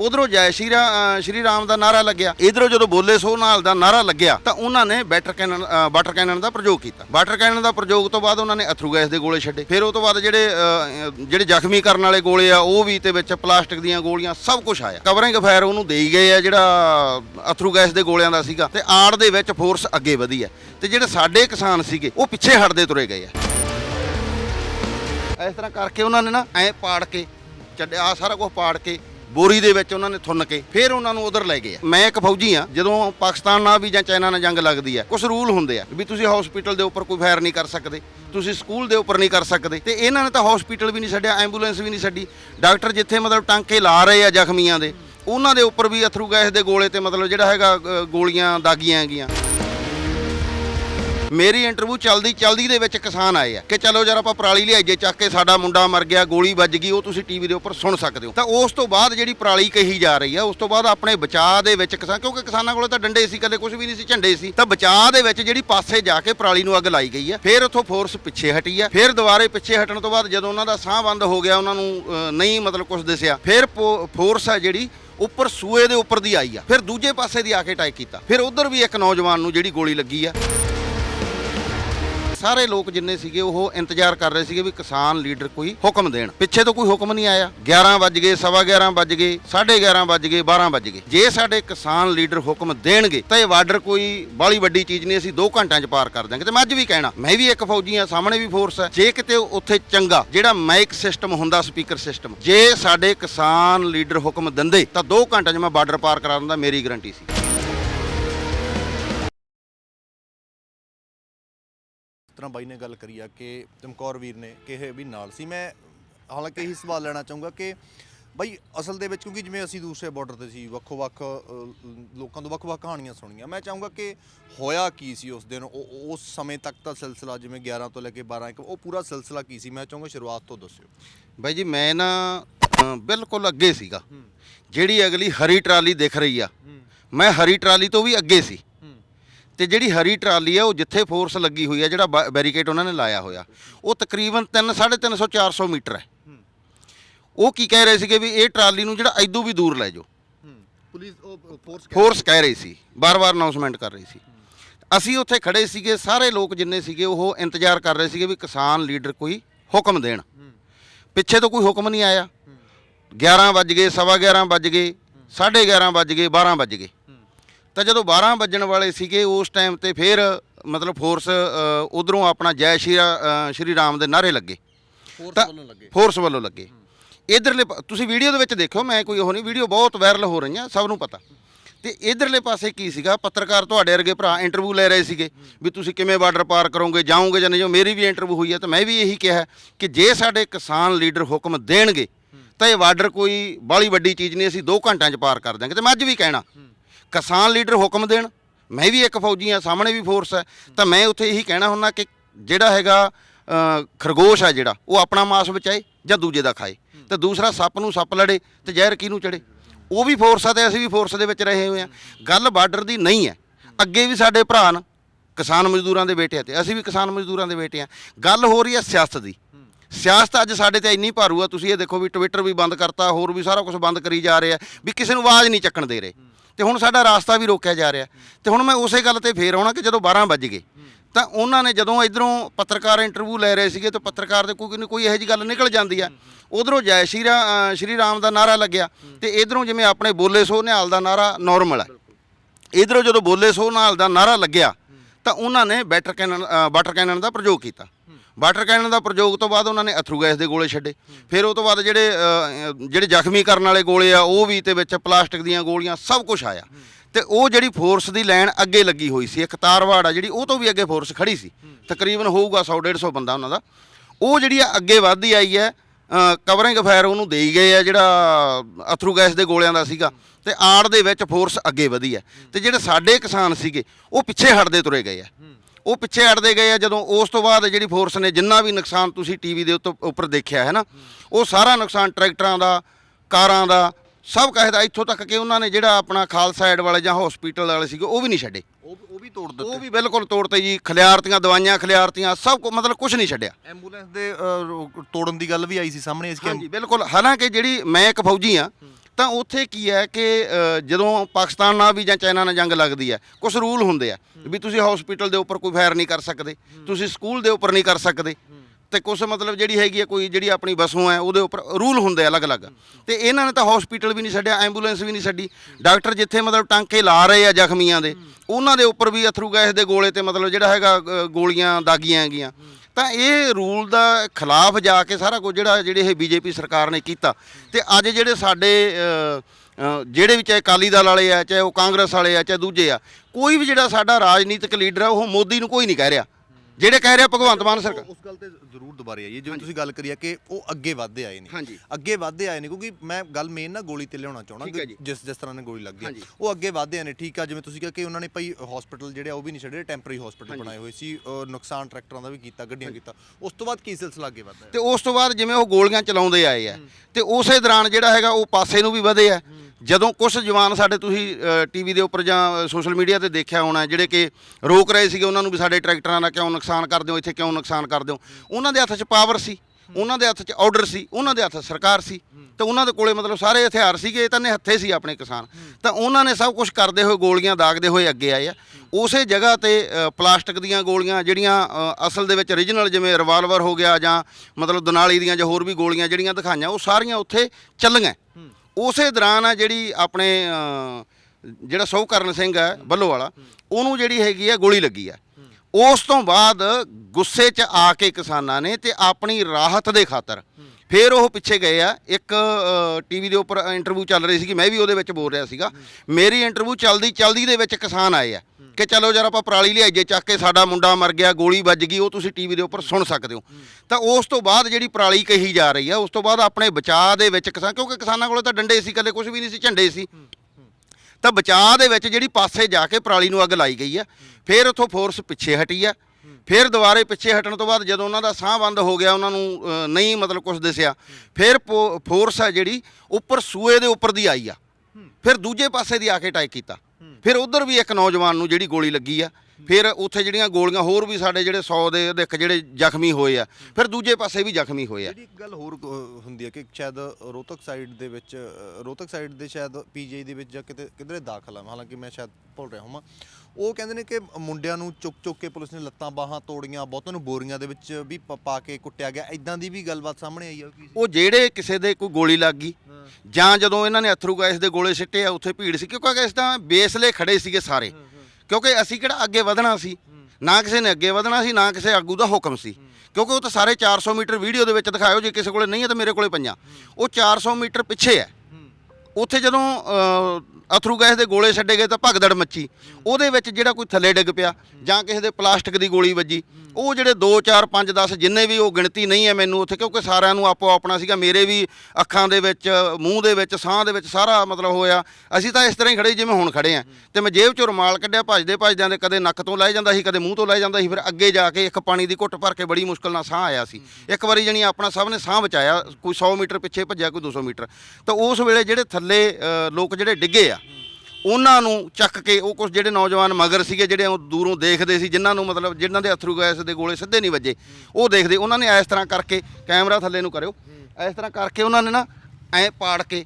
ਉਧਰੋਂ ਜੈ ਸ਼੍ਰੀ ਰਾ- ਅ, ਸ਼੍ਰੀ ਰਾਮ ਦਾ ਨਾਰਾ ਲੱਗਿਆ। ਇਧਰੋਂ ਜਦੋਂ ਬੋਲੇ ਸੋ ਨਾਲ ਦਾ ਨਾਰਾ ਲੱਗਿਆ ਤਾਂ ਉਹਨਾਂ ਨੇ better cannon uh, water cannon ਦਾ ਪ੍ਰਯੋਗ ਕੀਤਾ। ਵਾਟਰ ਕੈਨਨ ਦਾ ਪ੍ਰਯੋਗ ਤੋਂ ਬਾਅਦ ਉਹਨਾਂ ਨੇ ਅਥਰੂ ਗੈਸ ਦੇ ਗੋਲੇ ਛੱਡੇ। ਫਿਰ ਉਹ ਤੋਂ ਬਾਅਦ ਜਿਹੜੇ ਅ, ਅ, ਜਿਹੜੇ ਜ਼ਖਮੀ ਕਰਨ ਵਾਲੇ ਗੋਲੇ ਆ ਉਹ ਵੀ ਤੇ ਵਿੱਚ ਪਲਾਸਟਿਕ ਦੀਆਂ ਗੋਲੀਆਂ ਸਭ ਕੁਝ ਆਇਆ। ਕਵਰਿੰਗ ਫਾਇਰ ਉਹਨੂੰ ਦੇਈ ਗਏ ਆ ਜਿਹੜਾ ਅਥਰੂ ਗੈਸ ਦੇ ਗੋਲਿਆਂ ਦਾ ਸੀਗਾ ਤੇ ਆੜ ਦੇ ਵਿੱਚ ਫੋਰਸ ਅੱਗੇ ਵਧੀ ਹੈ ਤੇ ਜਿਹੜੇ ਸਾਡੇ ਕਿਸਾਨ ਸੀਗੇ ਉਹ ਪਿੱਛੇ ਹਟਦੇ ਤੁਰੇ ਗਏ ਆ। ਇਸ ਤਰ੍ਹਾਂ ਕਰਕੇ ਉਹਨਾਂ ਨੇ ਨਾ ਐ ਪਾੜ ਕੇ ਛੱਡਿਆ ਆਹ ਸਾਰਾ ਕੁਝ ਪਾੜ ਕੇ ਬੋਰੀ ਦੇ ਵਿੱਚ ਉਹਨਾਂ ਨੇ ਥੁੰਨ ਕੇ, ਫਿਰ ਉਹਨਾਂ ਨੂੰ ਉਧਰ ਲੈ ਗਏ ਮੈਂ ਇੱਕ ਫੌਜੀ ਆ, ਜਦੋਂ ਪਾਕਿਸਤਾਨ ਨਾਲ ਵੀ ਜਾਂ ਚਾਈਨਾ ਨਾਲ ਜੰਗ ਲੱਗਦੀ ਆ ਕੁਝ ਰੂਲ ਹੁੰਦੇ ਆ ਵੀ ਤੁਸੀਂ ਹਸਪੀਟਲ ਦੇ ਉੱਪਰ ਕੋਈ ਫਾਇਰ ਨਹੀਂ ਕਰ ਸਕਦੇ, ਤੁਸੀਂ ਸਕੂਲ ਦੇ ਉੱਪਰ ਨਹੀਂ ਕਰ ਸਕਦੇ, ਤੇ ਇਹਨਾਂ ਨੇ ਤਾਂ ਹਸਪੀਟਲ ਵੀ ਨਹੀਂ ਛੱਡਿਆ ਐਂਬੂਲੈਂਸ ਵੀ ਨਹੀਂ ਛੱਡੀ। ਡਾਕਟਰ ਜਿੱਥੇ ਮਤਲਬ ਟਾਂਕੇ ਲਾ ਰਹੇ ਆ ਜ਼ਖਮੀਆਂ ਦੇ, ਉਹਨਾਂ ਦੇ ਉੱਪਰ ਵੀ ਅਥਰੂ ਗੈਸ ਦੇ ਗੋਲੇ ਤੇ ਮਤਲਬ ਜਿਹੜਾ ਹੈਗਾ ਗੋਲੀਆਂ ਦਾਗੀਆਂ ਹੈਗੀਆਂ। ਮੇਰੀ ਇੰਟਰਵਿਊ ਚਲਦੀ ਚਲਦੀ ਦੇ ਵਿੱਚ ਕਿਸਾਨ ਆਏ ਆ ਕਿ ਚਲੋ ਯਾਰ ਆਪਾਂ ਪਰਾਲੀ ਲਿਆਈਏ ਚੱਕ ਕੇ ਸਾਡਾ ਮੁੰਡਾ ਮਰ ਗਿਆ, ਗੋਲੀ ਵੱਜ ਗਈ, ਉਹ ਤੁਸੀਂ ਟੀਵੀ ਦੇ ਉੱਪਰ ਸੁਣ ਸਕਦੇ ਹੋ। ਤਾਂ ਉਸ ਤੋਂ ਬਾਅਦ ਜਿਹੜੀ ਪਰਾਲੀ ਕਹੀ ਜਾ ਰਹੀ ਆ, ਉਸ ਤੋਂ ਬਾਅਦ ਆਪਣੇ ਬਚਾਅ ਦੇ ਵਿੱਚ ਕਿਸਾਨ ਕਿਉਂਕਿ ਕਿਸਾਨਾਂ ਕੋਲੇ ਤਾਂ ਡੰਡੇ ਸੀ, ਕਦੇ ਕੁਝ ਵੀ ਨਹੀਂ ਸੀ, ਝੰਡੇ ਸੀ। ਤਾਂ ਬਚਾਅ ਦੇ ਵਿੱਚ ਜਿਹੜੀ ਪਾਸੇ ਜਾ ਕੇ ਪਰਾਲੀ ਨੂੰ ਅੱਗ ਲਾਈ ਗਈ ਆ, ਫਿਰ ਉੱਥੋਂ ਫੋਰਸ ਪਿੱਛੇ ਹਟੀ ਆ, ਫਿਰ ਦੁਬਾਰੇ ਪਿੱਛੇ ਹਟਣ ਤੋਂ ਬਾਅਦ ਜਦੋਂ ਉਹਨਾਂ ਦਾ ਸਾਹ ਬੰਦ ਹੋ ਗਿਆ, ਉਹਨਾਂ ਨੂੰ ਨਹੀਂ ਮਤਲਬ ਕੁਝ ਦਿਸਿਆ, ਫਿਰ ਪੋ- ਫੋਰਸ ਆ ਜਿਹੜੀ ਉੱਪਰ ਸੂਏ ਦੇ ਉੱਪਰ ਦੀ ਆਈ ਆ, ਫਿਰ ਦੂਜੇ ਪਾਸੇ ਦੀ ਆ ਕੇ ਅਟੈਕ ਕੀਤਾ। ਫਿਰ ਉਧਰ ਵੀ ਇੱਕ ਨੌਜਵਾਨ ਨੂੰ ਜਿਹੜੀ ਗੋਲੀ ਲੱਗੀ ਆ। ਸਾਰੇ ਲੋਕ ਜਿੰਨੇ ਸੀਗੇ ਉਹ ਇੰਤਜ਼ਾਰ ਕਰ ਰਹੇ ਸੀਗੇ ਵੀ ਕਿਸਾਨ ਲੀਡਰ ਕੋਈ ਹੁਕਮ ਦੇਣ। ਪਿੱਛੇ ਤੋਂ ਕੋਈ ਹੁਕਮ ਨਹੀਂ ਆਇਆ। 11 ਵੱਜ ਗਏ, ਸਵਾ 11 ਵੱਜ ਗਏ 11:30 ਵੱਜ ਗਏ 12 ਵੱਜ ਗਏ। ਜੇ ਸਾਡੇ ਕਿਸਾਨ ਲੀਡਰ ਹੁਕਮ ਦੇਣਗੇ, ਤਾਂ ਇਹ ਬਾਰਡਰ ਕੋਈ ਬਾਲੀ ਵੱਡੀ ਚੀਜ਼ ਨਹੀਂ, ਅਸੀਂ 2 ਘੰਟਿਆਂ 'ਚ ਪਾਰ ਕਰ ਦਾਂਗੇ ਤੇ ਮੈਂ ਅੱਜ ਵੀ ਕਹਿਣਾ, ਮੈਂ ਵੀ ਇੱਕ ਫੌਜੀ ਆ ਸਾਹਮਣੇ ਵੀ ਫੋਰਸ ਹੈ। ਜੇ ਕਿਤੇ ਉੱਥੇ ਚੰਗਾ, ਜਿਹੜਾ ਮਾਈਕ ਸਿਸਟਮ ਹੁੰਦਾ ਸਪੀਕਰ ਸਿਸਟਮ ਜੇ ਸਾਡੇ ਕਿਸਾਨ ਲੀਡਰ ਹੁਕਮ ਦਿੰਦੇ, ਤਾਂ 2 ਘੰਟਿਆਂ 'ਚ ਮੈਂ ਬਾਰਡਰ ਪਾਰ ਕਰਾ ਦਿੰਦਾ, ਮੇਰੀ ਗਾਰੰਟੀ ਸੀ। ਤਰ੍ਹਾਂ ਬਾਈ ਨੇ ਗੱਲ ਕਰੀ ਆ ਕਿ ਚਮਕੌਰ ਵੀਰ ਨੇ ਕਿਹਾ ਵੀ ਨਾਲ ਸੀ। ਮੈਂ ਹਾਲਾਂਕਿ ਇਹੀ ਸਵਾਲ ਲੈਣਾ ਚਾਹੂੰਗਾ ਕਿ ਬਾਈ ਅਸਲ ਦੇ ਵਿੱਚ ਕਿਉਂਕਿ ਜਿਵੇਂ ਅਸੀਂ ਦੂਸਰੇ ਬਾਰਡਰ ਤੇ ਸੀ ਵੱਖੋ-ਵੱਖ ਲੋਕਾਂ ਤੋਂ ਵੱਖ-ਵੱਖ ਕਹਾਣੀਆਂ ਸੁਣੀਆਂ। ਮੈਂ ਚਾਹੂੰਗਾ ਕਿ ਹੋਇਆ ਕੀ ਸੀ ਉਸ ਦਿਨ? ਉਹ ਉਸ ਸਮੇਂ ਤੱਕ ਦਾ ਸਿਲਸਿਲਾ ਜਿਵੇਂ 11 ਤੋਂ ਲੈ ਕੇ 12 ਇੱਕ ਉਹ ਪੂਰਾ ਸਿਲਸਿਲਾ ਕੀ ਸੀ? ਮੈਂ ਚਾਹੂੰਗਾ ਸ਼ੁਰੂਆਤ ਤੋਂ ਦੱਸਿਓ। ਬਾਈ ਜੀ ਮੈਂ ਨਾ ਬਿਲਕੁਲ ਅੱਗੇ ਸੀਗਾ। ਜਿਹੜੀ ਅਗਲੀ ਹਰੀ ਟਰਾਲੀ ਦਿਖ ਰਹੀ ਆ ਮੈਂ ਹਰੀ ਟਰਾਲੀ ਤੋਂ ਵੀ ਅੱਗੇ ਸੀ। ਤੇ ਜਿਹੜੀ ਹਰੀ ਟਰਾਲੀ ਆ ਉਹ ਜਿੱਥੇ ਫੋਰਸ ਲੱਗੀ ਹੋਈ ਆ ਜਿਹੜਾ ਬੈਰੀਕੇਡ ਉਹਨਾਂ ਨੇ ਲਾਇਆ ਹੋਇਆ ਉਹ ਤਕਰੀਬਨ 3 350 400 ਮੀਟਰ ਹੈ। ਉਹ ਕੀ ਕਹਿ ਰਹੇ ਸੀਗੇ ਵੀ ਇਹ ਟਰਾਲੀ ਨੂੰ ਜਿਹੜਾ ਐਦੂ ਵੀ ਦੂਰ ਲੈ ਜਾਓ। ਪੁਲਿਸ ਉਹ ਫੋਰਸ ਫੋਰਸ ਕਹਿ ਰਹੀ ਸੀ। ਬਾਰ-ਬਾਰ ਅਨਾਉਂਸਮੈਂਟ ਕਰ ਰਹੀ ਸੀ। ਅਸੀਂ ਉੱਥੇ ਖੜੇ ਸੀਗੇ ਸਾਰੇ ਲੋਕ ਜਿੰਨੇ ਸੀਗੇ ਉਹ ਇੰਤਜ਼ਾਰ ਕਰ ਰਹੇ ਸੀਗੇ ਵੀ ਕਿਸਾਨ ਲੀਡਰ ਕੋਈ ਹੁਕਮ ਦੇਣ। ਪਿੱਛੇ ਤੋਂ ਕੋਈ ਹੁਕਮ ਨਹੀਂ ਆਇਆ। 11 ਵੱਜ ਗਏ ਸਵਾ 11 ਵੱਜ ਗਏ 11:30 ਵੱਜ ਗਏ 12 ਵੱਜ ਗਏ। ਤਾਂ ਜਦੋਂ 12 ਵੱਜਣ ਵਾਲੇ ਸੀਗੇ ਉਸ ਟਾਈਮ ਤੇ ਫਿਰ ਮਤਲਬ ਫੋਰਸ ਉਧਰੋਂ ਆਪਣਾ ਜੈ ਸ਼੍ਰੀ ਸ਼੍ਰੀ ਰਾਮ ਦੇ ਨਾਰੇ ਲੱਗੇ। ਫੋਰਸ ਵੱਲੋਂ ਲੱਗੇ। ਫੋਰਸ ਵੱਲੋਂ ਲੱਗੇ। ਇਧਰਲੇ ਤੁਸੀਂ ਵੀਡੀਓ ਦੇ ਵਿੱਚ ਦੇਖਿਓ ਮੈਂ ਕੋਈ ਉਹ ਨਹੀਂ ਵੀਡੀਓ ਬਹੁਤ ਵਾਇਰਲ ਹੋ ਰਹੀਆਂ ਸਭ ਨੂੰ ਪਤਾ। ਤੇ ਇਧਰਲੇ ਪਾਸੇ ਕੀ ਸੀਗਾ ਪੱਤਰਕਾਰ ਤੁਹਾਡੇ ਵਰਗੇ ਭਰਾ ਇੰਟਰਵਿਊ ਲੈ ਰਹੇ ਸੀਗੇ ਵੀ ਤੁਸੀਂ ਕਿਵੇਂ ਬਾਰਡਰ ਪਾਰ ਕਰੋਗੇ ਜਾਓਗੇ ਜਾਂ ਨਹੀਂ ਜੋ ਮੇਰੀ ਵੀ ਇੰਟਰਵਿਊ ਹੋਈ ਹੈ ਤਾਂ ਮੈਂ ਵੀ ਇਹੀ ਕਿਹਾ ਕਿ ਜੇ ਸਾਡੇ ਕਿਸਾਨ ਲੀਡਰ ਹੁਕਮ ਦੇਣਗੇ ਤਾਂ ਇਹ ਬਾਰਡਰ ਕੋਈ ਬਾਲੀ ਵੱਡੀ ਚੀਜ਼ ਨਹੀਂ ਅਸੀਂ 2 ਘੰਟਿਆਂ 'ਚ ਪਾਰ ਕਰ ਦਾਂਗੇ ਤੇ ਮੈਂ ਅੱਜ ਵੀ ਕਹਿਣਾ ਕਿਸਾਨ ਲੀਡਰ ਹੁਕਮ ਦੇਣ। ਮੈਂ ਵੀ ਇੱਕ ਫੌਜੀ ਆ ਸਾਹਮਣੇ ਵੀ ਫੋਰਸ ਹੈ। ਤਾਂ ਮੈਂ ਉੱਥੇ ਇਹੀ ਕਹਿਣਾ ਹੁੰਦਾ ਕਿ ਜਿਹੜਾ ਹੈਗਾ ਖਰਗੋਸ਼ ਆ ਜਿਹੜਾ, ਉਹ ਆਪਣਾ ਮਾਸ ਬਚਾਏ ਜਾਂ ਦੂਜੇ ਦਾ ਖਾਏ। ਤੇ ਦੂਸਰਾ ਸੱਪ ਨੂੰ ਸੱਪ ਲੜੇ ਤੇ ਜ਼ਹਿਰ ਕਿਹਨੂੰ ਚੜੇ? ਉਹ ਵੀ ਫੋਰਸ ਆ ਤੇ ਅਸੀਂ ਵੀ ਫੋਰਸ ਦੇ ਵਿੱਚ ਰਹੇ ਹੋਏ ਆ ਗੱਲ ਬਾਰਡਰ ਦੀ ਨਹੀਂ ਹੈ। ਅੱਗੇ ਵੀ ਸਾਡੇ ਭਰਾ ਨੇ ਕਿਸਾਨ ਮਜ਼ਦੂਰਾਂ ਦੇ ਬੇਟੇ ਆ ਤੇ ਅਸੀਂ ਵੀ ਕਿਸਾਨ ਮਜ਼ਦੂਰਾਂ ਦੇ ਬੇਟੇ ਆ ਗੱਲ ਹੋ ਰਹੀ ਹੈ ਸਿਆਸਤ ਦੀ। ਸਿਆਸਤ ਅੱਜ ਸਾਡੇ ਤੇ ਇੰਨੀ ਭਾਰੂ ਆ, ਤੁਸੀਂ ਇਹ ਦੇਖੋ ਵੀ ਟਵਿੱਟਰ ਵੀ ਬੰਦ ਕਰਤਾ, ਹੋਰ ਵੀ ਸਾਰਾ ਕੁਝ ਬੰਦ ਕਰੀ ਜਾ ਰਹੇ ਆ, ਵੀ ਕਿਸੇ ਨੂੰ ਆਵਾਜ਼ ਨਹੀਂ ਚੱਕਣ ਦੇ ਰਹੇ। ਤੇ ਹੁਣ ਸਾਡਾ ਰਾਸਤਾ ਵੀ ਰੋਕਿਆ ਜਾ ਰਿਹਾ। ਤੇ ਹੁਣ ਮੈਂ ਉਸੇ ਗੱਲ ਤੇ ਫੇਰ ਆਉਣਾ ਕਿ ਜਦੋਂ 12 ਵੱਜ ਗਏ ਤਾਂ ਉਹਨਾਂ ਨੇ ਜਦੋਂ ਇਧਰੋਂ ਪੱਤਰਕਾਰ ਇੰਟਰਵਿਊ ਲੈ ਰਹੇ ਸੀਗੇ ਤਾਂ ਪੱਤਰਕਾਰ ਦੇ ਕੋਈ ਨਾ ਕੋਈ ਇਹੋ ਜੀ ਗੱਲ ਨਿਕਲ ਜਾਂਦੀ ਆ। ਉਧਰੋਂ ਜੈ ਸ਼੍ਰੀ ਰਾ- ਸ਼੍ਰੀ ਰਾਮ ਦਾ ਨਾਰਾ ਲੱਗਿਆ ਤੇ ਇਧਰੋਂ ਜਿਵੇਂ ਆਪਣੇ ਬੋਲੇ ਸੋ ਨਿਹਾਲ ਦਾ ਨਾਰਾ ਨਾਰਮਲ ਹੈ ਇਧਰੋਂ ਜਦੋਂ ਬੋਲੇ ਸੋ ਨਿਹਾਲ ਦਾ ਨਾਰਾ ਲੱਗਿਆ ਤਾਂ ਉਹਨਾਂ ਨੇ better cannon uh, water cannon ਦਾ ਪ੍ਰਯੋਗ ਕੀਤਾ। ਵਾਟਰ ਕੈਨਨ ਦਾ ਪ੍ਰਯੋਗ ਤੋਂ ਬਾਅਦ ਉਹਨਾਂ ਨੇ ਅਥਰੂ ਗੈਸ ਦੇ ਗੋਲੇ ਛੱਡੇ। ਫਿਰ ਉਹ ਤੋਂ ਬਾਅਦ ਜਿਹੜੇ ਜਿਹੜੇ ਜ਼ਖਮੀ ਕਰਨ ਵਾਲੇ ਗੋਲੇ ਆ, ਉਹ ਵੀ ਤੇ ਵਿੱਚ ਪਲਾਸਟਿਕ ਦੀਆਂ ਗੋਲੀਆਂ ਸਭ ਕੁਝ ਆਇਆ। ਤੇ ਉਹ ਜਿਹੜੀ ਫੋਰਸ ਦੀ ਲਾਈਨ ਅੱਗੇ ਲੱਗੀ ਹੋਈ ਸੀ, ਇੱਕ ਤਾਰਵਾੜ ਆ ਜਿਹੜੀ, ਉਹ ਤੋਂ ਵੀ ਅੱਗੇ ਫੋਰਸ ਖੜੀ ਸੀ। ਤਕਰੀਬਨ ਹੋਊਗਾ 100 150 ਬੰਦਾ ਉਹਨਾਂ ਦਾ। ਉਹ ਜਿਹੜੀ ਆ ਅੱਗੇ ਵੱਧਦੀ ਆਈ ਹੈ ਕਵਰਿੰਗ ਫਾਇਰ ਉਹਨੂੰ ਦੇਈ ਗਏ ਆ ਜਿਹੜਾ ਅਥਰੂ ਗੈਸ ਦੇ ਗੋਲਿਆਂ ਦਾ ਸੀਗਾ। ਤੇ ਆੜ ਦੇ ਵਿੱਚ ਫੋਰਸ ਅੱਗੇ ਵਧੀ ਹੈ। ਤੇ ਜਿਹੜੇ ਸਾਡੇ ਕਿਸਾਨ ਸੀਗੇ, ਉਹ ਪਿੱਛੇ ਹਟਦੇ ਤੁਰੇ ਗਏ ਆ। ਉਹ ਪਿੱਛੇ ਹਟਦੇ ਗਏ ਆ ਜਦੋਂ ਉਸ ਤੋਂ ਬਾਅਦ ਜਿਹੜੀ ਫੋਰਸ ਨੇ ਜਿੰਨਾ ਵੀ ਨੁਕਸਾਨ ਤੁਸੀਂ ਟੀਵੀ ਦੇ ਉੱਤੇ ਉੱਪਰ ਦੇਖਿਆ ਹੈ ਨਾ ਉਹ ਸਾਰਾ ਨੁਕਸਾਨ ਟਰੈਕਟਰਾਂ ਦਾ ਕਾਰਾਂ ਦਾ ਸਭ ਕਹੇ ਇੱਥੋਂ ਤੱਕ ਕਿ ਉਹਨਾਂ ਨੇ ਜਿਹੜਾ ਆਪਣਾ ਖਾਲਸਾ ਐਡ ਵਾਲੇ ਜਾਂ ਹਸਪੀਟਲ ਵਾਲੇ ਸੀਗੇ ਉਹ ਵੀ ਨਹੀਂ ਛੱਡੇ। ਉਹ ਉਹ ਵੀ ਤੋੜ ਉਹ ਦਿੱਤੇ ਵੀ ਬਿਲਕੁਲ ਤੋੜਤੇ ਜੀ ਖਲਿਆਰਤੀਆਂ ਦਵਾਈਆਂ ਖਲਿਆਰਤੀਆਂ ਸਭ ਕੁ ਮਤਲਬ ਕੁਝ ਨਹੀਂ ਛੱਡਿਆ। ਐਂਬੂਲੈਂਸ ਦੇ ਤੋੜਨ ਦੀ ਗੱਲ ਵੀ ਆਈ ਸੀ ਸਾਹਮਣੇ ਇਸ ਕਿ ਹਾਂਜੀ ਬਿਲਕੁਲ। ਹਾਲਾਂਕਿ ਜਿਹੜੀ ਮੈਂ ਇੱਕ ਫੌਜੀ ਆ ਤਾਂ ਉੱਥੇ ਕੀ ਹੈ ਕਿ ਅ, ਜਦੋਂ ਪਾਕਿਸਤਾਨ ਨਾਲ ਵੀ ਜਾਂ ਚਾਈਨਾ ਨਾਲ ਜੰਗ ਲੱਗਦੀ ਹੈ ਕੁਝ ਰੂਲ ਹੁੰਦੇ ਆ ਵੀ ਤੁਸੀਂ ਹਸਪੀਟਲ ਦੇ ਉੱਪਰ ਕੋਈ ਫਾਇਰ ਨਹੀਂ ਕਰ ਸਕਦੇ ਤੁਸੀਂ ਸਕੂਲ ਦੇ ਉੱਪਰ ਨਹੀਂ ਕਰ ਸਕਦੇ। ਤੇ ਕੁਝ ਮਤਲਬ ਜਿਹੜੀ ਹੈਗੀ ਹੈ ਕੋਈ ਜਿਹੜੀ ਆਪਣੀ ਵਸੋਂ ਹੈ ਉਹਦੇ ਉੱਪਰ ਰੂਲ ਹੁੰਦੇ ਆ ਅਲੱਗ-ਅਲੱਗ। ਤੇ ਇਹਨਾਂ ਨੇ ਤਾਂ ਹਸਪੀਟਲ ਵੀ ਨਹੀਂ ਛੱਡਿਆ ਐਂਬੂਲੈਂਸ ਵੀ ਨਹੀਂ ਛੱਡੀ। ਡਾਕਟਰ ਜਿੱਥੇ ਮਤਲਬ ਟਾਂਕੇ ਲਾ ਰਹੇ ਆ ਜ਼ਖਮੀਆਂ ਦੇ ਉਹਨਾਂ ਦੇ ਉੱਪਰ ਵੀ ਅਥਰੂ ਗੈਸ ਦੇ ਗੋਲੇ ਤੇ ਮਤਲਬ ਜਿਹੜਾ ਹੈਗਾ ਅ, ਗੋਲੀਆਂ ਦਾਗੀਆਂ ਹੈਗੀਆਂ। ਤਾਂ ਇਹ ਰੂਲ ਦਾ ਖਿਲਾਫ ਜਾ ਕੇ ਸਾਰਾ ਕੁਝ ਜਿਹੜਾ, ਜਿਹੜੇ ਇਹ ਬੀਜੇਪੀ ਸਰਕਾਰ ਨੇ ਕੀਤਾ। ਤੇ ਅੱਜ ਜਿਹੜੇ ਸਾਡੇ ਜਿਹੜੇ ਵੀ ਚਾਹੇ ਅਕਾਲੀ ਦਲ ਵਾਲੇ ਆ, ਚਾਹੇ ਉਹ ਕਾਂਗਰਸ ਵਾਲੇ ਆ, ਚਾਹੇ ਦੂਜੇ ਆ, ਕੋਈ ਵੀ ਜਿਹੜਾ ਸਾਡਾ ਰਾਜਨੀਤਿਕ ਲੀਡਰ ਆ, ਉਹ ਮੋਦੀ ਨੂੰ ਕੋਈ ਨਹੀਂ ਕਹਿ ਰਿਹਾ। ਜਿਹੜੇ ਕਹਿ ਰਿਹਾ ਭਗਵੰਤ ਮਾਨ ਸਰਕਾਰ ਉਸ ਗੱਲ ਤੇ ਜ਼ਰੂਰ ਦੁਬਾਰੇ ਆਈਏ। ਜਿਵੇਂ ਤੁਸੀਂ ਗੱਲ ਕਰੀ ਆ ਕਿ ਉਹ ਅੱਗੇ ਵਧਦੇ ਆਏ ਨੇ। ਅੱਗੇ ਵਧਦੇ ਆਏ ਨੇ ਕਿਉਂਕਿ ਮੈਂ ਗੱਲ ਮੇਨ ਨਾ ਗੋਲੀ ਤੇ ਲਿਆਉਣਾ ਚਾਹਣਾ। ਜਿਸ ਜਿਸ ਤਰ੍ਹਾਂ ਨੇ ਗੋਲੀ ਲੱਗੀ। ਉਹ ਅੱਗੇ ਵਧਦੇ ਆਏ ਨੇ ਠੀਕ ਆ। ਜਿਵੇਂ ਤੁਸੀਂ ਕਿਹਾ ਕਿ ਉਹਨਾਂ ਨੇ ਭਾਈ ਹਸਪੀਟਲ ਜਿਹੜੇ ਆ ਉਹ ਵੀ ਨਹੀਂ ਛੱਡੇ ਟੈਂਪਰੇਰੀ ਹਸਪੀਟਲ ਬਣਾਏ ਹੋਏ ਸੀ ਨੁਕਸਾਨ ਟਰੈਕਟਰਾਂ ਦਾ ਵੀ ਕੀਤਾ ਗੱਡੀਆਂ ਕੀਤਾ। ਉਸ ਤੋਂ ਬਾਅਦ ਕੀ ਸਿਲਸਿਲਾ ਅੱਗੇ ਵਧਦਾ ਤੇ ਉਸ ਤੋਂ ਬਾਅਦ ਜਿਵੇਂ ਉਹ ਗੋਲੀਆਂ ਚਲਾਉਂਦੇ ਆਏ ਆ ਤੇ ਉਸੇ ਦੌਰਾਨ ਜਿਹੜਾ ਹੈਗਾ ਉਹ ਪਾਸੇ ਨੂੰ ਵੀ ਵਧੇ ਆ। ਜਦੋਂ ਕੁਝ ਜਵਾਨ ਸਾਡੇ ਤੁਸੀਂ ਟੀਵੀ ਦੇ ਉੱਪਰ ਜਾਂ ਸੋਸ਼ਲ ਮੀਡੀਆ ਤੇ ਦੇਖਿਆ ਹੋਣਾ, ਜਿਹੜੇ ਕਿ ਰੋਕ ਰਹੇ ਸੀਗੇ, ਉਹਨਾਂ ਨੂੰ ਵੀ ਸਾਡੇ ਟਰੈਕਟਰਾਂ ਦਾ ਕਿਉਂ ਨੁਕਸਾਨ ਕਰਦੇ ਹੋ, ਇੱਥੇ ਕਿਉਂ ਨੁਕਸਾਨ ਕਰਦੇ ਹੋ? ਉਹਨਾਂ ਦੇ ਹੱਥ 'ਚ ਪਾਵਰ ਸੀ, ਉਹਨਾਂ ਦੇ ਹੱਥ 'ਚ ਆਰਡਰ ਸੀ, ਉਹਨਾਂ ਦੇ ਹੱਥ ਸਰਕਾਰ ਸੀ। ਤੇ ਉਹਨਾਂ ਦੇ ਕੋਲੇ ਮਤਲਬ ਸਾਰੇ ਹਥਿਆਰ ਸੀਗੇ, ਇਹ ਤਾਂ ਨੇ ਹੱਥੇ ਸੀ ਆਪਣੇ ਕਿਸਾਨ। ਤਾਂ ਉਹਨਾਂ ਨੇ ਸਭ ਕੁਝ ਕਰਦੇ ਹੋਏ ਗੋਲੀਆਂ ਦਾਗਦੇ ਹੋਏ ਅੱਗੇ ਆਏ ਆ। ਉਸੇ ਜਗ੍ਹਾ ਤੇ ਪਲਾਸਟਿਕ ਦੀਆਂ ਗੋਲੀਆਂ ਜਿਹੜੀਆਂ ਅਸਲ ਦੇ ਵਿੱਚ origignal ਜਿਵੇਂ ਰਿਵਾਲਵਰ ਹੋ ਗਿਆ ਜਾਂ ਮਤਲਬ ਦਨਾਲੀ ਦੀਆਂ ਜਾਂ ਹੋਰ ਵੀ ਗੋਲੀਆਂ ਜਿਹੜੀਆਂ ਦਿਖਾਈਆਂ, ਉਹ ਸਾਰੀਆਂ ਉੱਥੇ ਚੱਲੀਆਂ। ਉਸੇ ਦੌਰਾਨ ਆ ਜਿਹੜੀ ਆਪਣੇ ਜਿਹੜਾ ਸੌਕਰਨ ਸਿੰਘ ਹੈ ਬੱਲੋ ਵਾਲਾ ਉਹਨੂੰ ਜਿਹੜੀ ਹੈਗੀ ਆ ਗੋਲੀ ਲੱਗੀ ਆ। ਉਸ ਤੋਂ ਬਾਅਦ ਗੁੱਸੇ 'ਚ ਆ ਕੇ ਕਿਸਾਨਾਂ ਨੇ ਤੇ ਆਪਣੀ ਰਾਹਤ ਦੇ ਖਾਤਰ ਫਿਰ ਉਹ ਪਿੱਛੇ ਗਏ ਆ। ਇੱਕ ਟੀਵੀ ਦੇ ਉੱਪਰ ਇੰਟਰਵਿਊ ਚੱਲ ਰਹੀ ਸੀ ਕਿ ਮੈਂ ਵੀ ਉਹਦੇ ਵਿੱਚ ਬੋਲ ਰਿਹਾ ਸੀਗਾ। ਮੇਰੀ ਇੰਟਰਵਿਊ ਚੱਲਦੀ ਚੱਲਦੀ ਦੇ ਵਿੱਚ ਕਿਸਾਨ ਆਏ ਆ। ਕਿ ਚਲੋ ਯਾਰ ਆਪਾਂ ਪਰਾਲੀ ਲਿਆਈਏ, ਚੱਕ ਕੇ ਸਾਡਾ ਮੁੰਡਾ ਮਰ ਗਿਆ, ਗੋਲੀ ਵੱਜ ਗਈ, ਉਹ ਤੁਸੀਂ ਟੀਵੀ ਦੇ ਉੱਪਰ ਸੁਣ ਸਕਦੇ ਹੋ। ਤਾਂ ਉਸ ਤੋਂ ਬਾਅਦ ਜਿਹੜੀ ਪਰਾਲੀ ਕਹੀ ਜਾ ਰਹੀ ਆ, ਉਸ ਤੋਂ ਬਾਅਦ ਆਪਣੇ ਬਚਾਅ ਦੇ ਵਿੱਚ ਕਿਸਾਨ, ਕਿਉਂਕਿ ਕਿਸਾਨਾਂ ਕੋਲੇ ਤਾਂ ਡੰਡੇ ਸੀ ਇਕੱਲੇ ਕੁਝ ਵੀ ਨਹੀਂ ਸੀ, ਝੰਡੇ ਸੀ। ਤਾਂ ਬਚਾਅ ਦੇ ਵਿੱਚ ਜਿਹੜੀ ਪਾਸੇ ਜਾ ਕੇ ਪਰਾਲੀ ਨੂੰ ਅੱਗ ਲਾਈ ਗਈ ਆ, ਫਿਰ ਉੱਥੋਂ ਫੋਰਸ ਪਿੱਛੇ ਹਟੀ ਆ। ਫਿਰ ਦੁਬਾਰੇ ਪਿੱਛੇ ਹਟਣ ਤੋਂ ਬਾਅਦ ਜਦੋਂ ਉਹਨਾਂ ਦਾ ਸਾਹ ਬੰਦ ਹੋ ਗਿਆ, ਉਹਨਾਂ ਨੂੰ ਨਹੀਂ ਮਤਲਬ ਕੁਝ ਦਿਸਿਆ, ਫਿਰ ਪੋ- ਫੋਰਸ ਆ ਜਿਹੜੀ ਉੱਪਰ ਸੂਏ ਦੇ ਉੱਪਰ ਦੀ ਆਈ ਆ। ਫਿਰ ਦੂਜੇ ਪਾਸੇ ਦੀ ਆ ਕੇ ਅਟੈਕ ਕੀਤਾ। ਫਿਰ ਉਧਰ ਵੀ ਇੱਕ ਨੌਜਵਾਨ ਨੂੰ ਜਿਹੜੀ ਗੋਲੀ ਲੱਗੀ ਆ ਫਿਰ ਉੱਥੇ ਜਿਹੜੀਆਂ ਗੋਲੀਆਂ ਹੋਰ ਵੀ ਸਾਡੇ ਜਿਹੜੇ 100 ਦੇ ਅਧਿਕ ਜਿਹੜੇ ਜ਼ਖਮੀ ਹੋਏ ਆ ਫਿਰ ਦੂਜੇ ਪਾਸੇ ਵੀ ਜ਼ਖਮੀ ਹੋਏ ਆ। ਜਿਹੜੀ ਇੱਕ ਗੱਲ ਹੋਰ ਹੁੰਦੀ ਹੈ ਕਿ ਸ਼ਾਇਦ ਰੋਹਤਕ ਸਾਈਡ ਦੇ ਵਿੱਚ ਅਹ, ਰੋਹਤਕ ਸਾਈਡ ਦੇ ਸ਼ਾਇਦ ਪੀਜੀਆਈ ਦੇ ਵਿੱਚ ਜਾਂ ਕਿਤੇ ਕਿਧਰੇ ਦਾਖਲ ਆ ਹਾਲਾਂਕਿ ਮੈਂ ਸ਼ਾਇਦ ਭੁੱਲ ਰਿਹਾ ਹਾਂ। ਉਹ ਕਹਿੰਦੇ ਨੇ ਕਿ ਮੁੰਡਿਆਂ ਨੂੰ ਚੁੱਕ ਚੁੱਕ ਕੇ ਪੁਲਿਸ ਨੇ ਲੱਤਾਂ ਬਾਹਾਂ ਤੋੜੀਆਂ ਬਹੁਤਾਂ ਨੂੰ ਬੋਰੀਆਂ ਦੇ ਵਿੱਚ ਵੀ ਪ- ਪਾ ਕੇ ਕੁੱਟਿਆ ਗਿਆ। ਇਦਾਂ ਦੀ ਵੀ ਗੱਲਬਾਤ ਸਾਹਮਣੇ ਆਈ ਆ ਕੀ ਸੀ? ਉਹ ਜਿਹੜੇ ਕਿਸੇ ਦੇ ਕੋਈ ਗੋਲੀ ਲੱਗ ਗਈ ਜਾਂ ਜਦੋਂ ਇਹਨਾਂ ਨੇ ਅਥਰੂ ਗੈਸ ਦੇ ਗੋਲੇ ਸਿੱਟੇ ਆ ਉੱਥੇ ਭੀੜ ਸੀ ਕਿਉਂਕਿ ਇਸ ਤਾਂ ਬੇਸਲੇ ਖੜੇ ਸੀਗੇ ਸਾਰੇ। ਕਿਉਂਕਿ ਅਸੀਂ ਕਿਹੜਾ ਅੱਗੇ ਵਧਣਾ ਸੀ? ਨਾ ਕਿਸੇ ਨੇ ਅੱਗੇ ਵਧਣਾ ਸੀ, ਨਾ ਕਿਸੇ ਆਗੂ ਦਾ ਹੁਕਮ ਸੀ। ਕਿਉਂਕਿ ਉਹ ਤਾਂ ਸਾਰੇ 400 ਮੀਟਰ ਵੀਡੀਓ ਦੇ ਵਿੱਚ ਦਿਖਾਇਓ, ਜੇ ਕਿਸੇ ਕੋਲੇ ਨਹੀਂ ਹੈ ਤਾਂ ਮੇਰੇ ਕੋਲੇ ਪੰਜਾਂ। ਉਹ 400 ਮੀਟਰ ਪਿੱਛੇ ਹੈ। ਉੱਥੇ ਜਦੋਂ ਅਥਰੂ ਗੈਸ ਦੇ ਗੋਲੇ ਛੱਡੇ ਗਏ ਤਾਂ ਭਗਦੜ ਮੱਚੀ। ਉਹਦੇ ਵਿੱਚ ਜਿਹੜਾ ਕੋਈ ਥੱਲੇ ਡਿੱਗ ਪਿਆ ਜਾਂ ਕਿਸੇ ਦੇ ਪਲਾਸਟਿਕ ਦੀ ਗੋਲੀ ਵੱਜੀ ਉਹ ਜਿਹੜੇ 2 4 5 10 ਜਿੰਨੇ ਵੀ ਉਹ ਗਿਣਤੀ ਨਹੀਂ ਹੈ ਮੈਨੂੰ ਉੱਥੇ, ਕਿਉਂਕਿ ਸਾਰਿਆਂ ਨੂੰ ਆਪੋ ਆਪਣਾ ਸੀਗਾ, ਮੇਰੇ ਵੀ ਅੱਖਾਂ ਦੇ ਵਿੱਚ, ਮੂੰਹ ਦੇ ਵਿੱਚ, ਸਾਹ ਦੇ ਵਿੱਚ ਸਾਰਾ ਮਤਲਬ ਹੋਇਆ। ਅਸੀਂ ਤਾਂ ਇਸ ਤਰ੍ਹਾਂ ਹੀ ਖੜੇ ਜਿਵੇਂ ਹੁਣ ਖੜੇ ਆ ਤੇ ਮੈਂ ਜੇਬ ਚੋਂ ਰੁਮਾਲ ਕੱਢਿਆ, ਭੱਜਦੇ ਭੱਜਦਿਆਂ ਦੇ ਕਦੇ ਨੱਕ ਤੋਂ ਲੈ ਜਾਂਦਾ ਸੀ, ਕਦੇ ਮੂੰਹ ਤੋਂ ਲੈ ਜਾਂਦਾ ਸੀ, ਫਿਰ ਅੱਗੇ ਜਾ ਕੇ ਇੱਕ ਪਾਣੀ ਦੀ ਘੁੱਟ ਭਰ ਕੇ ਬੜੀ ਮੁਸ਼ਕਲ ਨਾਲ ਸਾਹ ਆਇਆ ਸੀ। ਇੱਕ ਵਾਰੀ ਜਣੀ ਆਪਣਾ ਸਭ ਨੇ ਸਾਹ ਬਚਾਇਆ, ਕੋਈ 100 ਮੀਟਰ ਪਿੱਛੇ ਭੱਜਿਆ, ਕੋਈ 200 ਮੀਟਰ। ਤਾਂ ਉਸ ਵੇਲੇ ਜਿਹੜੇ ਥੱਲੇ ਲੋਕ ਜਿਹੜੇ ਡਿੱਗੇ ਆ ਉਹਨਾਂ ਨੂੰ ਚੱਕ ਕੇ ਉਹ ਕੁਝ ਜਿਹੜੇ ਨੌਜਵਾਨ ਮਗਰ ਸੀਗੇ ਜਿਹੜੇ ਉਹ ਦੂਰੋਂ ਦੇਖਦੇ ਸੀ ਜਿਨ੍ਹਾਂ ਨੂੰ ਮਤਲਬ ਜਿਨ੍ਹਾਂ ਦੇ ਅਥਰੂ ਗੈਸ ਦੇ ਗੋਲੇ ਸਿੱਧੇ ਨਹੀਂ ਵੱਜੇ ਉਹ ਦੇਖਦੇ ਉਹਨਾਂ ਨੇ ਇਸ ਤਰ੍ਹਾਂ ਕਰਕੇ ਕੈਮਰਾ ਥੱਲੇ ਨੂੰ ਕਰਿਓ। ਇਸ ਤਰ੍ਹਾਂ ਕਰਕੇ ਉਹਨਾਂ ਨੇ ਨਾ ਐ ਪਾੜ ਕੇ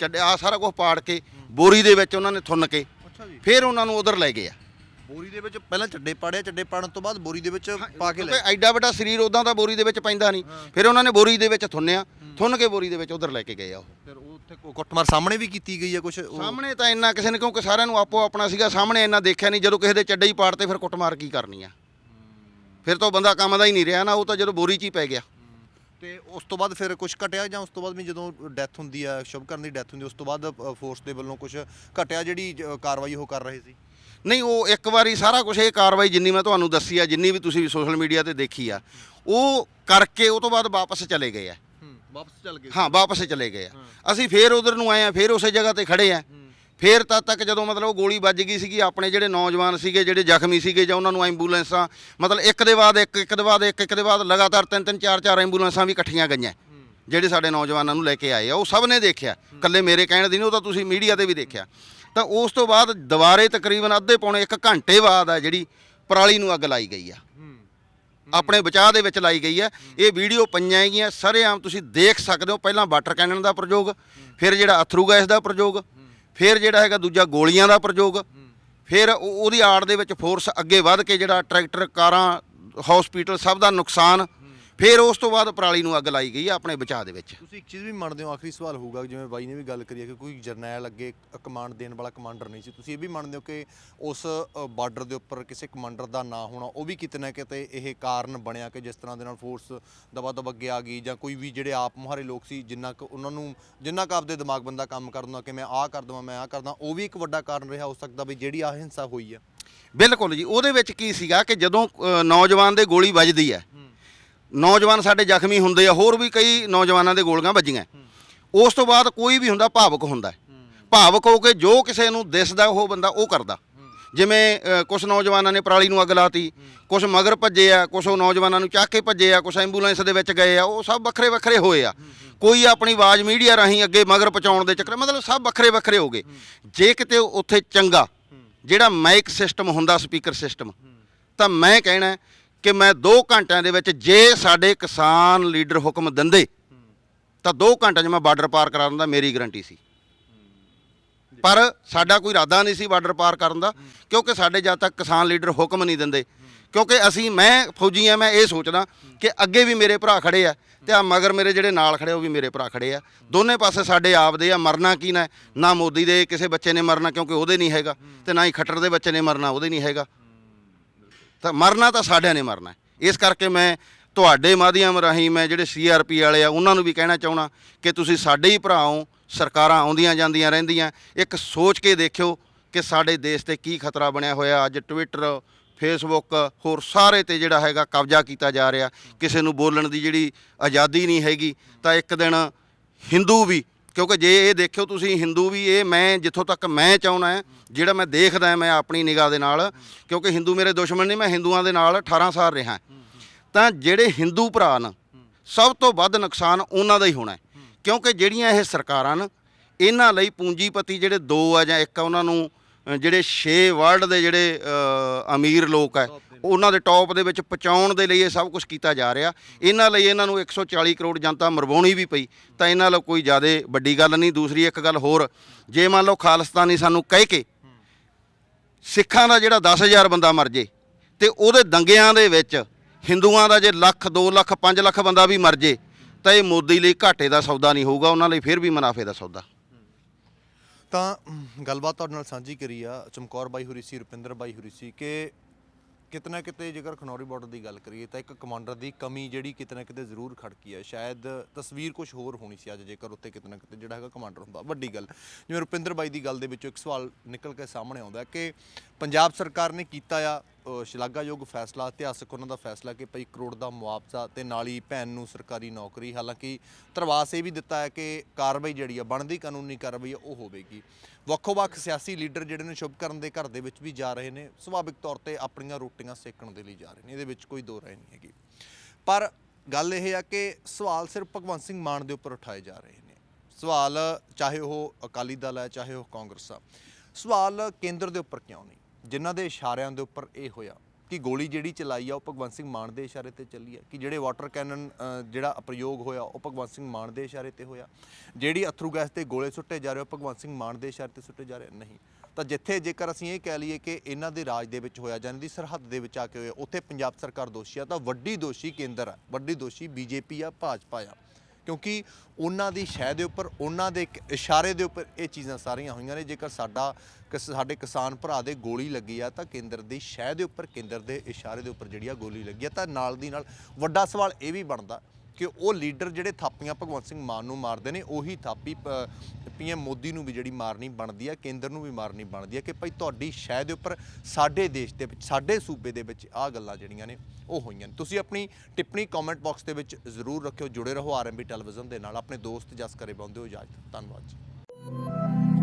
ਚੱਡਿਆ ਆ ਸਾਰਾ ਕੁਝ ਪਾੜ ਕੇ ਬੋਰੀ ਦੇ ਵਿੱਚ ਉਹਨਾਂ ਨੇ ਥੁੰਨ ਕੇ ਫਿਰ ਉਹਨਾਂ ਨੂੰ ਉਧਰ ਲੈ ਗਏ ਆ। ਬੋਰੀ ਦੇ ਵਿੱਚ ਪਹਿਲਾਂ ਚੱਡੇ ਪਾੜਿਆ ਚੱਡੇ ਪਾੜਨ ਤੋਂ ਬਾਅਦ ਬੋਰੀ ਦੇ ਵਿੱਚ ਪਾ ਕੇ ਲੈ ਐਡਾ ਵੱਡਾ ਸਰੀਰ ਉਦਾਂ ਤਾਂ ਬੋਰੀ ਦੇ ਵਿੱਚ ਪੈਂਦਾ ਨਹੀਂ। ਫਿਰ ਉਹਨਾਂ ਨੇ ਬੋਰੀ ਦੇ ਵਿੱਚ ਥੁੰਨਿਆ। ਥੁੰਨ ਕੇ ਬੋਰੀ ਦੇ ਵਿੱਚ ਉਧਰ ਲੈ ਕੇ ਗਏ ਆ ਉਹ। ਫਿਰ ਉਹ ਉੱਥੇ ਕੋ- ਕੁੱਟਮਾਰ ਸਾਹਮਣੇ ਵੀ ਕੀਤੀ ਗਈ ਹੈ ਕੁਝ ਸਾਹਮਣੇ ਤਾਂ ਇੰਨਾ ਕਿਸੇ ਨੇ ਕਿਉਂਕਿ ਸਾਰਿਆਂ ਨੂੰ ਆਪੋ ਆਪਣਾ ਸੀਗਾ ਸਾਹਮਣੇ ਇੰਨਾ ਦੇਖਿਆ ਨਹੀਂ। ਜਦੋਂ ਕਿਸੇ ਦੇ ਚੱਡੇ ਹੀ ਪਾੜਤੇ ਫਿਰ ਕੁੱਟਮਾਰ ਕੀ ਕਰਨੀ ਆ? ਫਿਰ ਤਾਂ ਉਹ ਬੰਦਾ ਕੰਮ ਦਾ ਹੀ ਨਹੀਂ ਰਿਹਾ ਨਾ ਉਹ ਤਾਂ ਜਦੋਂ ਬੋਰੀ 'ਚ ਹੀ ਪੈ ਗਿਆ। ਤੇ ਉਸ ਤੋਂ ਬਾਅਦ ਫਿਰ ਕੁਝ ਘਟਿਆ ਜਾਂ ਉਸ ਤੋਂ ਬਾਅਦ ਵੀ ਜਦੋਂ ਡੈਥ ਹੁੰਦੀ ਆ ਸ਼ੁਭਕਰਨ ਦੀ ਡੈਥ ਹੁੰਦੀ ਉਸ ਤੋਂ ਬਾਅਦ ਫੋਰਸ ਦੇ ਵੱਲੋਂ ਕੁਝ ਘਟਿਆ ਜਿਹੜੀ ਜ- ਕਾਰਵਾਈ ਉਹ ਕਰ ਰਹੇ ਸੀ? ਨਹੀਂ ਉਹ ਇੱਕ ਵਾਰੀ ਸਾਰਾ ਕੁਝ ਇਹ ਕਾਰਵਾਈ ਜਿੰਨੀ ਮੈਂ ਤੁਹਾਨੂੰ ਦੱਸੀ ਆ ਜਿੰਨੀ ਵੀ ਤੁਸੀਂ ਸੋਸ਼ਲ ਮੀਡੀਆ ਤੇ ਦੇਖੀ ਆ ਉਹ ਕਰਕੇ ਉਹ ਤੋਂ ਬਾਅਦ ਵਾਪਸ ਚਲੇ ਗਏ ਆ। ਵਾਪਸ ਚੱਲ ਗਏ ਹਾਂ ਵਾਪਸ ਚਲੇ ਗਏ ਆ। ਅਸੀਂ ਫੇਰ ਉਧਰ ਨੂੰ ਆਏ ਆ ਫੇਰ ਉਸੇ ਜਗ੍ਹਾ ਤੇ ਖੜੇ ਆ। ਫੇਰ ਤਦ ਤੱਕ ਜਦੋਂ ਮਤਲਬ ਉਹ ਗੋਲੀ ਵੱਜ ਗਈ ਸੀਗੀ ਆਪਣੇ ਜਿਹੜੇ ਨੌਜਵਾਨ ਸੀਗੇ ਜਿਹੜੇ ਜ਼ਖਮੀ ਸੀਗੇ ਜਾਂ ਉਹਨਾਂ ਨੂੰ ਐਂਬੂਲੈਂਸਾਂ ਮਤਲਬ ਇੱਕ ਦੇ ਬਾਅਦ ਇੱਕ ਇੱਕ ਦੇ ਬਾਅਦ ਇੱਕ ਇੱਕ ਦੇ ਬਾਅਦ ਲਗਾਤਾਰ ਤਿੰਨ ਤਿੰਨ ਚਾਰ ਚਾਰ ਐਂਬੂਲੈਂਸਾਂ ਵੀ ਇਕੱਠੀਆਂ ਗਈਆਂ। ਜਿਹੜੇ ਸਾਡੇ ਨੌਜਵਾਨਾਂ ਨੂੰ ਲੈ ਕੇ ਆਏ ਆ ਉਹ ਸਭ ਨੇ ਦੇਖਿਆ। ਕੱਲੇ ਮੇਰੇ ਕਹਿਣ ਦੀ ਨਹੀਂ ਉਹ ਤਾਂ ਤੁਸੀਂ ਮੀਡੀਆ ਤੇ ਵੀ ਦੇਖਿਆ। ਤਾਂ ਉਸ ਤੋਂ ਬਾਅਦ ਦੁਬਾਰੇ ਤਕਰੀਬਨ ਅੱਧੇ ਪੌਣੇ ਇੱਕ ਘੰਟੇ ਬਾਅਦ ਆ ਜਿਹੜੀ ਪਰਾਲੀ ਨੂੰ ਅੱਗ ਲਾਈ ਗਈ ਆ। ਆਪਣੇ ਬਚਾਅ ਦੇ ਵਿੱਚ ਲਾਈ ਗਈ ਹੈ। ਇਹ ਵੀਡੀਓ ਪਈਆਂ ਹੈਗੀਆਂ ਸਰੇਆਮ ਤੁਸੀਂ ਦੇਖ ਸਕਦੇ ਹੋ। ਪਹਿਲਾਂ ਵਾਟਰ ਕੈਨਨ ਦਾ ਪ੍ਰਯੋਗ ਫਿਰ ਜਿਹੜਾ ਅਥਰੂ ਗੈਸ ਦਾ ਪ੍ਰਯੋਗ ਫਿਰ ਜਿਹੜਾ ਹੈਗਾ ਦੂਜਾ ਗੋਲੀਆਂ ਦਾ ਪ੍ਰਯੋਗ ਫਿਰ ਉਹ- ਉਹਦੀ ਆੜ ਦੇ ਵਿੱਚ ਫੋਰਸ ਅੱਗੇ ਵੱਧ ਕੇ ਜਿਹੜਾ ਟਰੈਕਟਰ ਕਾਰਾਂ ਹਸਪੀਟਲ ਸਭ ਦਾ ਨੁਕਸਾਨ ਫਿਰ ਉਸ ਤੋਂ ਬਾਅਦ ਪਰਾਲੀ ਨੂੰ ਅੱਗ ਲਾਈ ਗਈ ਹੈ ਆਪਣੇ ਬਚਾਅ ਦੇ ਵਿੱਚ। ਤੁਸੀਂ ਇੱਕ ਚੀਜ਼ ਵੀ ਮੰਨਦੇ ਹੋ ਆਖਰੀ ਸਵਾਲ ਹੋਊਗਾ ਜਿਵੇਂ ਬਾਈ ਨੇ ਵੀ ਗੱਲ ਕਰੀ ਹੈ ਕਿ ਕੋਈ ਜਰਨੈਲ ਅੱਗੇ ਕਮਾਂਡ ਦੇਣ ਵਾਲਾ ਕਮਾਂਡਰ ਨਹੀਂ ਸੀ। ਤੁਸੀਂ ਇਹ ਵੀ ਮੰਨਦੇ ਹੋ ਕਿ ਉਸ ਬਾਰਡਰ ਦੇ ਉੱਪਰ ਕਿਸੇ ਕਮਾਂਡਰ ਦਾ ਨਾ ਹੋਣਾ ਉਹ ਵੀ ਕਿਤੇ ਨਾ ਕਿਤੇ ਇਹ ਕਾਰਨ ਬਣਿਆ ਕਿ ਜਿਸ ਤਰ੍ਹਾਂ ਦੇ ਨਾਲ ਫੋਰਸ ਦਬਾ ਦਬ ਅੱਗੇ ਆ ਗਈ ਜਾਂ ਕੋਈ ਵੀ ਜਿਹੜੇ ਆਪ ਮੁਹਾਰੇ ਲੋਕ ਸੀ ਜਿੰਨਾ ਕੁ ਉਹਨਾਂ ਨੂੰ ਜਿੰਨਾ ਕੁ ਆਪਦੇ ਦਿਮਾਗ ਬੰਦਾ ਕੰਮ ਕਰਦਾ ਕਿ ਮੈਂ ਆਹ ਕਰ ਦਵਾਂ ਮੈਂ ਆਹ ਕਰਦਾ ਉਹ ਵੀ ਇੱਕ ਵੱਡਾ ਕਾਰਨ ਰਿਹਾ ਹੋ ਸਕਦਾ ਵੀ ਜਿਹੜੀ ਆਹ ਹਿੰਸਾ ਹੋਈ ਹੈ ਬਿਲਕੁਲ ਜੀ ਉਹਦੇ ਵਿੱਚ ਕੀ ਸੀਗਾ ਕਿ ਜਦੋਂ ਅ, ਨੌਜਵਾਨ ਦੇ ਗੋਲੀ ਵੱਜਦੀ ਹੈ। ਨੌਜਵਾਨ ਸਾਡੇ ਜ਼ਖਮੀ ਹੁੰਦੇ ਆ, ਹੋਰ ਵੀ ਕਈ ਨੌਜਵਾਨਾਂ ਦੇ ਗੋਲੀਆਂ ਵੱਜੀਆਂ। ਉਸ ਤੋਂ ਬਾਅਦ ਕੋਈ ਵੀ ਹੁੰਦਾ, ਭਾਵਕ ਹੁੰਦਾ ਭਾਵਕ ਹੋ ਕੇ ਜੋ ਕਿਸੇ ਨੂੰ ਦਿਸਦਾ, ਉਹ ਬੰਦਾ ਉਹ ਕਰਦਾ। ਜਿਵੇਂ ਕੁਝ ਨੌਜਵਾਨਾਂ ਨੇ ਪਰਾਲੀ ਨੂੰ ਅੱਗ ਲਾਤੀ ਕੁਝ ਮਗਰ ਭੱਜੇ ਆ ਕੁਝ ਉਹ ਨੌਜਵਾਨਾਂ ਨੂੰ ਚੱਕ ਕੇ ਭੱਜੇ ਆ ਕੁਝ ਐਂਬੂਲੈਂਸ ਦੇ ਵਿੱਚ ਗਏ ਆ, ਉਹ ਸਭ ਵੱਖਰੇ ਵੱਖਰੇ ਹੋਏ ਆ। ਕੋਈ ਆਪਣੀ ਆਵਾਜ਼ ਮੀਡੀਆ ਰਾਹੀਂ ਅੱਗੇ ਮਗਰ ਪਹੁੰਚਾਉਣ ਦੇ ਚੱਕਰ, ਮਤਲਬ ਸਭ ਵੱਖਰੇ ਵੱਖਰੇ ਹੋ ਗਏ। ਜੇ ਕਿਤੇ ਉੱਥੇ ਚੰਗਾ, ਜਿਹੜਾ ਮਾਈਕ ਸਿਸਟਮ ਹੁੰਦਾ, ਸਪੀਕਰ ਸਿਸਟਮ, ਤਾਂ ਮੈਂ ਕਹਿਣਾ ਕਿ ਮੈਂ 2 ਘੰਟਿਆਂ ਦੇ ਵਿੱਚ ਜੇ ਸਾਡੇ ਕਿਸਾਨ ਲੀਡਰ ਹੁਕਮ ਦਿੰਦੇ, ਤਾਂ 2 ਘੰਟਿਆਂ 'ਚ ਮੈਂ ਬਾਰਡਰ ਪਾਰ ਕਰਾ ਦਿੰਦਾ, ਮੇਰੀ ਗਰੰਟੀ ਸੀ। ਪਰ ਸਾਡਾ ਕੋਈ ਇਰਾਦਾ ਨਹੀਂ ਸੀ ਬਾਰਡਰ ਪਾਰ ਕਰਨ ਦਾ, ਕਿਉਂਕਿ ਸਾਡੇ ਜਦ ਤੱਕ ਕਿਸਾਨ ਲੀਡਰ ਹੁਕਮ ਨਹੀਂ ਦਿੰਦੇ, ਕਿਉਂਕਿ ਅਸੀਂ, ਮੈਂ ਫੌਜੀ ਆ ਮੈਂ ਇਹ ਸੋਚਦਾ ਕਿ ਅੱਗੇ ਵੀ ਮੇਰੇ ਭਰਾ ਖੜੇ ਆ ਤੇ ਆ ਮਗਰ ਮੇਰੇ ਜਿਹੜੇ ਨਾਲ ਖੜੇ ਉਹ ਵੀ ਮੇਰੇ ਭਰਾ ਖੜੇ ਆ। ਦੋਨੇ ਪਾਸੇ ਸਾਡੇ ਆਪਦੇ ਆ, ਮਰਨਾ ਕੀ ਨਾ ਨਾ ਮੋਦੀ ਦੇ ਕਿਸੇ ਬੱਚੇ ਨੇ ਮਰਨਾ, ਕਿਉਂਕਿ ਉਹਦੇ ਨਹੀਂ ਹੈਗਾ ਤੇ ਨਾ ਹੀ ਖੱਟਰ ਦੇ ਬੱਚੇ ਨੇ ਮਰਨਾ, ਉਹਦੇ ਨਹੀਂ ਹੈਗਾ। ਤਾਂ ਮਰਨਾ ਤਾਂ ਸਾਡਿਆਂ ਨੇ ਮਰਨਾ ਇਸ ਕਰਕੇ ਮੈਂ ਤੁਹਾਡੇ ਮਾਧਿਅਮ ਰਾਹੀਂ ਮੈਂ ਜਿਹੜੇ ਸੀਆਰਪੀ ਵਾਲੇ ਆ, ਉਹਨਾਂ ਨੂੰ ਵੀ ਕਹਿਣਾ ਚਾਹਣਾ ਕਿ ਤੁਸੀਂ ਸਾਡੇ ਹੀ ਭਰਾਓ ਸਰਕਾਰਾਂ ਆਉਂਦੀਆਂ ਜਾਂਦੀਆਂ ਰਹਿੰਦੀਆਂ। ਇੱਕ ਸੋਚ ਕੇ ਦੇਖਿਓ ਕਿ ਸਾਡੇ ਦੇਸ਼ ਤੇ ਕੀ ਖਤਰਾ ਬਣਿਆ ਹੋਇਆ। ਅੱਜ ਟਵਿੱਟਰ ਫੇਸਬੁੱਕ ਹੋਰ ਸਾਰੇ ਤੇ ਜਿਹੜਾ ਹੈਗਾ ਕਬਜ਼ਾ ਕੀਤਾ ਜਾ ਰਿਹਾ। ਕਿਸੇ ਨੂੰ ਬੋਲਣ ਦੀ ਜਿਹੜੀ ਆਜ਼ਾਦੀ ਨਹੀਂ ਹੈਗੀ, ਤਾਂ ਇੱਕ ਦਿਨ ਹਿੰਦੂ ਵੀ ਕਿਉਂਕਿ ਜੇ ਇਹ ਦੇਖਿਓ ਤੁਸੀਂ ਹਿੰਦੂ ਵੀ, ਇਹ ਮੈਂ ਜਿੱਥੋਂ ਤੱਕ ਮੈਂ ਚਾਹੁੰਦਾ ਹੈ, ਜਿਹੜਾ ਮੈਂ ਦੇਖਦਾ ਮੈਂ ਆਪਣੀ ਨਿਗਾਹ ਦੇ ਨਾਲ, ਕਿਉਂਕਿ ਹਿੰਦੂ ਮੇਰੇ ਦੁਸ਼ਮਣ ਨਹੀਂ, ਮੈਂ ਹਿੰਦੂਆਂ ਦੇ ਨਾਲ 18 ਸਾਲ ਰਿਹਾ। ਤਾਂ ਜਿਹੜੇ ਹਿੰਦੂ ਭਰਾ ਨੇ ਸਭ ਤੋਂ ਵੱਧ ਨੁਕਸਾਨ ਉਹਨਾਂ ਦਾ ਹੀ ਹੋਣਾ ਕਿਉਂਕਿ ਜਿਹੜੀਆਂ ਇਹ ਸਰਕਾਰਾਂ ਨੇ ਇਹਨਾਂ ਲਈ ਪੂੰਜੀਪਤੀ ਜਿਹੜੇ ਦੋ ਆ ਜਾਂ ਇੱਕ ਆ, ਉਹਨਾਂ ਨੂੰ ਜਿਹੜੇ 6 ਵਰਲਡ ਦੇ ਜਿਹੜੇ ਅਮੀਰ ਲੋਕ ਹੈ ਉਹਨਾਂ ਦੇ ਟੌਪ ਦੇ ਵਿੱਚ ਪਹੁੰਚਾਉਣ ਦੇ ਲਈ ਇਹ ਸਭ ਕੁਝ ਕੀਤਾ ਜਾ ਰਿਹਾ। ਇਹਨਾਂ ਲਈ ਇਹਨਾਂ ਨੂੰ 140 ਕਰੋੜ ਜਨਤਾ ਮਰਵਾਉਣੀ ਵੀ ਪਈ, ਤਾਂ ਇਹਨਾਂ ਲਈ ਕੋਈ ਜ਼ਿਆਦਾ ਵੱਡੀ ਗੱਲ ਨਹੀਂ। ਦੂਸਰੀ ਇੱਕ ਗੱਲ ਹੋਰ, ਜੇ ਮੰਨ ਲਓ ਖਾਲਿਸਤਾਨੀ ਸਾਨੂੰ ਕਹਿ ਕੇ ਸਿੱਖਾਂ ਦਾ ਜਿਹੜਾ 10000 ਬੰਦਾ ਮਰ ਜੇ, ਤੇ ਉਹਦੇ ਦੰਗਿਆਂ ਦੇ ਵਿੱਚ ਹਿੰਦੂਆਂ ਦਾ ਜੇ ਲੱਖ 2 ਲੱਖ 5 ਲੱਖ ਬੰਦਾ ਵੀ ਮਰ ਜੇ, ਤਾਂ ਇਹ ਮੋਦੀ ਲਈ ਘਾਟੇ ਦਾ ਸੌਦਾ ਨਹੀਂ ਹੋਊਗਾ, ਉਹਨਾਂ ਲਈ ਫਿਰ ਵੀ ਮੁਨਾਫੇ ਦਾ ਸੌਦਾ। ਤਾਂ ਗੱਲਬਾਤ ਤੁਹਾਡੇ ਨਾਲ ਸਾਂਝੀ ਕਰੀ ਆ ਚਮਕੌਰ ਬਾਈ ਹੁਰੀ ਸੀ, ਰੁਪਿੰਦਰ ਬਾਈ ਹੁਰੀ ਸੀ ਕਿ ਕਿਤਨਾ ਕਿਤੇ ਜੇਕਰ ਖਨੌਰੀ ਬਾਰਡਰ ਦੀ ਗੱਲ ਕਰੀਏ ਤਾਂ ਇੱਕ ਕਮਾਂਡਰ ਦੀ ਕਮੀ ਜਿਹੜੀ ਕਿਤਨਾ ਕਿਤੇ ਜ਼ਰੂਰ ਖੜਕੀ ਹੈ ਸ਼ਾਇਦ ਤਸਵੀਰ ਕੁਝ ਹੋਰ ਹੋਣੀ ਸੀ ਅੱਜ ਜੇਕਰ ਉੱਥੇ ਕਿਤਨਾ ਕਿਤੇ ਜਿਹੜਾ ਹੈਗਾ ਕਮਾਂਡਰ ਹੁੰਦਾ। ਵੱਡੀ ਗੱਲ, ਜਿਵੇਂ ਰੁਪਿੰਦਰ ਬਾਈ ਦੀ ਗੱਲ ਦੇ ਵਿੱਚੋਂ ਇੱਕ ਸਵਾਲ ਨਿਕਲ ਕੇ ਸਾਹਮਣੇ ਆਉਂਦਾ ਕਿ ਪੰਜਾਬ ਸਰਕਾਰ ਨੇ ਕੀਤਾ ਆ ਸ਼ਲਾਘਾਯੋਗ ਫੈਸਲਾ, ਇਤਿਹਾਸਕ ਉਹਨਾਂ ਦਾ ਫੈਸਲਾ ਕਿ ਭਾਈ ਕਰੋੜ ਦਾ ਮੁਆਵਜ਼ਾ ਤੇ ਨਾਲ ਹੀ ਭੈਣ ਨੂੰ ਸਰਕਾਰੀ ਨੌਕਰੀ, ਹਾਲਾਂਕਿ ਧਰਵਾਸ ਇਹ ਵੀ ਦਿੱਤਾ ਹੈ ਕਿ ਕਾਰਵਾਈ ਜਿਹੜੀ ਆ, ਬਣਦੀ ਕਾਨੂੰਨੀ ਕਾਰਵਾਈ ਆ, ਉਹ ਹੋਵੇਗੀ। ਵੱਖੋ-ਵੱਖ ਸਿਆਸੀ ਲੀਡਰ ਜਿਹੜੇ ਨੇ ਸ਼ੁਭਕਰਨ ਦੇ ਘਰ ਦੇ ਵਿੱਚ ਵੀ ਜਾ ਰਹੇ ਨੇ, ਸੁਭਾਵਿਕ ਤੌਰ ਤੇ ਆਪਣੀਆਂ ਰੋਟੀਆਂ ਸੇਕਣ ਦੇ ਲਈ ਜਾ ਰਹੇ ਨੇ, ਇਹਦੇ ਵਿੱਚ ਕੋਈ ਦੋ ਰਾਏ ਨਹੀਂ ਹੈਗੀ। ਪਰ ਗੱਲ ਇਹ ਆ ਕਿ ਸਵਾਲ ਸਿਰਫ ਭਗਵੰਤ ਸਿੰਘ ਮਾਨ ਦੇ ਉੱਪਰ ਉਠਾਏ ਜਾ ਰਹੇ ਨੇ। ਸਵਾਲ ਚਾਹੇ ਉਹ ਅਕਾਲੀ ਦਲ ਹੈ, ਚਾਹੇ ਉਹ ਕਾਂਗਰਸ ਆ। ਸਵਾਲ ਕੇਂਦਰ ਦੇ ਉੱਪਰ ਕਿਉਂ ਨਹੀਂ? ਜਿਨ੍ਹਾਂ ਦੇ ਇਸ਼ਾਰਿਆਂ ਦੇ ਉੱਪਰ ਇਹ ਹੋਇਆ ਕਿ ਗੋਲੀ ਜਿਹੜੀ ਚਲਾਈ ਆ, ਉਹ ਭਗਵੰਤ ਸਿੰਘ ਮਾਨ ਦੇ ਇਸ਼ਾਰੇ ਤੇ ਚੱਲੀ ਆ, ਕਿ ਜਿਹੜੇ ਵਾਟਰ ਕੈਨਨ ਜਿਹੜਾ ਪ੍ਰਯੋਗ ਹੋਇਆ, ਉਹ ਭਗਵੰਤ ਸਿੰਘ ਮਾਨ ਦੇ ਇਸ਼ਾਰੇ ਤੇ ਹੋਇਆ। ਜਿਹੜੀ ਅਥਰੂ ਗੈਸ ਤੇ ਗੋਲੇ ਸੁੱਟੇ ਜਾ ਰਹੇ, ਉਹ ਭਗਵੰਤ ਸਿੰਘ ਮਾਨ ਦੇ ਇਸ਼ਾਰੇ ਤੇ ਸੁੱਟੇ ਜਾ ਰਹੇ ਨਹੀਂ। ਤਾਂ ਜਿੱਥੇ ਜੇਕਰ ਅਸੀਂ ਇਹ ਕਹਿ ਲਈਏ ਕਿ ਇਹਨਾਂ ਦੇ ਰਾਜ ਦੇ ਵਿੱਚ ਹੋਇਆ ਜਾਂ ਇਹਨਾਂ ਦੀ ਸਰਹੱਦ ਦੇ ਵਿੱਚ ਆ ਕੇ ਹੋਇਆ, ਉੱਥੇ ਪੰਜਾਬ ਸਰਕਾਰ ਦੋਸ਼ੀ ਆ, ਤਾਂ ਵੱਡੀ ਦੋਸ਼ੀ ਕੇਂਦਰ ਆ, ਵੱਡੀ ਦੋਸ਼ੀ ਬੀਜੇਪੀ ਆ, ਭਾਜਪਾ ਆ। ਕਿਉਂਕਿ ਉਹਨਾਂ ਦੀ ਸ਼ਹਿ ਦੇ ਉੱਪਰ, ਉਹਨਾਂ ਦੇ ਇੱਕ ਇਸ਼ਾਰੇ ਦੇ ਉੱਪਰ ਇਹ ਚੀਜ਼ਾਂ ਸਾਰੀਆਂ ਹੋਈਆਂ ਨੇ। ਜੇਕਰ ਸਾਡਾ ਕਿਸ- ਸਾਡੇ ਕਿਸਾਨ ਭਰਾ ਦੇ ਗੋਲੀ ਲੱਗੀ ਆ, ਤਾਂ ਕੇਂਦਰ ਦੀ ਸ਼ਹਿ ਦੇ ਉੱਪਰ, ਕੇਂਦਰ ਦੇ ਇਸ਼ਾਰੇ ਦੇ ਉੱਪਰ ਜਿਹੜੀ ਆ ਗੋਲੀ ਲੱਗੀ ਆ, ਤਾਂ ਨਾਲ ਦੀ ਨਾਲ ਵੱਡਾ ਸਵਾਲ ਇਹ ਵੀ ਬਣਦਾ ਕਿ ਉਹ ਲੀਡਰ ਜਿਹੜੇ ਥਾਪੀਆਂ ਭਗਵੰਤ ਸਿੰਘ ਮਾਨ ਨੂੰ ਮਾਰਦੇ ਨੇ, ਉਹੀ ਥਾਪੀ ਪੀਐਮ ਮੋਦੀ ਨੂੰ ਵੀ ਜਿਹੜੀ ਮਾਰਨੀ ਬਣਦੀ ਹੈ ਕੇਂਦਰ ਨੂੰ ਵੀ ਮਾਰਨੀ ਬਣਦੀ ਹੈ ਕਿ ਭਾਈ ਤੁਹਾਡੀ ਸ਼ਹਿ ਦੇ ਉੱਪਰ ਸਾਡੇ ਦੇਸ਼ ਦੇ ਵਿੱਚ, ਸਾਡੇ ਸੂਬੇ ਦੇ ਵਿੱਚ ਆਹ ਗੱਲਾਂ ਜਿਹੜੀਆਂ ਨੇ, ਉਹ ਹੋਈਆਂ ਨੇ। ਤੁਸੀਂ ਆਪਣੀ ਟਿੱਪਣੀ ਕਮੈਂਟ ਬਾਕਸ ਦੇ ਵਿੱਚ ਜ਼ਰੂਰ ਰੱਖਿਓ, ਜੁੜੇ ਰਹੋ ਆਰਐਮਬੀ ਟੈਲੀਵਿਜ਼ਨ ਦੇ ਨਾਲ। ਆਪਣੇ ਦੋਸਤ ਜਸ ਕਰੇ ਪਾਉਂਦੇ ਹੋ ਇਜਾਜ਼ਤ, ਧੰਨਵਾਦ ਜੀ।